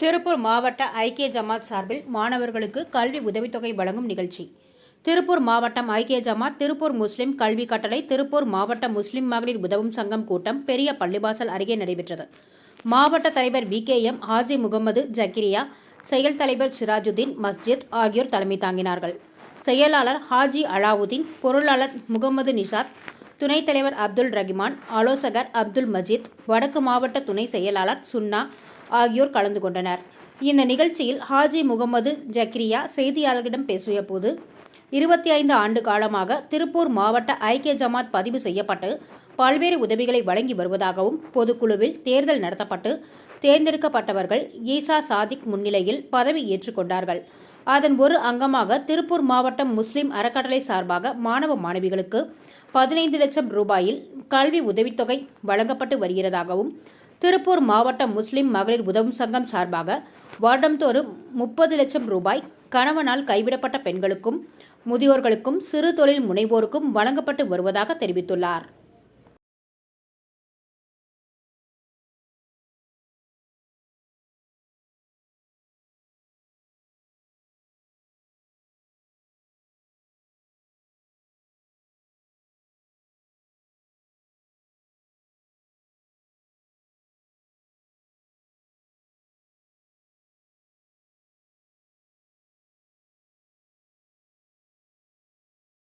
திருப்பூர் மாவட்ட ஐக்கிய ஜமாத் சார்பில் மாணவர்களுக்கு கல்வி உதவித்தொகை வழங்கும் நிகழ்ச்சி. திருப்பூர் மாவட்டம் ஐக்கிய ஜமாத் திருப்பூர் முஸ்லிம் கல்வி கட்டளை திருப்பூர் மாவட்ட முஸ்லிம் மகளிர் உதவும் சங்கம் கூட்டம் பெரிய பள்ளிவாசல் அருகே நடைபெற்றது. மாவட்ட தலைவர் V K M Haji Mohammed Zakaria செயல் தலைவர் சிராஜுதீன் மஸ்ஜித் ஆகியோர் தலைமை தாங்கினார்கள். செயலாளர் ஹாஜி அலாவுதீன் பொருளாளர் முகமது நிஷாத் துணைத் தலைவர் அப்துல் ரஹிமான் ஆலோசகர் அப்துல் மஜீத் வடக்கு மாவட்ட துணை செயலாளர் சுன்னா ஆகியோர் கலந்து கொண்டனர். இந்த நிகழ்ச்சியில் ஹாஜி முகமது ஜக்ரியா செய்தியாளர்களிடம் பேசிய போது இருபத்தி ஐந்து ஆண்டு காலமாக திருப்பூர் மாவட்ட ஐக்கிய ஜமாத் பதிவு செய்யப்பட்டு பல்வேறு உதவிகளை வழங்கி வருவதாகவும் பொதுக்குழுவில் தேர்தல் நடத்தப்பட்டு தேர்ந்தெடுக்கப்பட்டவர்கள் ஈசா சாதிக் முன்னிலையில் பதவி ஏற்றுக்கொண்டார்கள். அதன் ஒரு அங்கமாக திருப்பூர் மாவட்டம் முஸ்லிம் அறக்கட்டளை சார்பாக மாணவ மாணவிகளுக்கு பதினைந்து லட்சம் ரூபாயில் கல்வி உதவித்தொகை வழங்கப்பட்டு வருகிறதாகவும் திருப்பூர் மாவட்ட முஸ்லிம் மகளிர் உதவும் சங்கம் சார்பாக வருடம்தோறும் முப்பது லட்சம் ரூபாய் கணவனால் கைவிடப்பட்ட பெண்களுக்கும் முதியோர்களுக்கும் சிறு தொழில் முனைவோருக்கும் வழங்கப்பட்டு வருவதாக தெரிவித்துள்ளார்.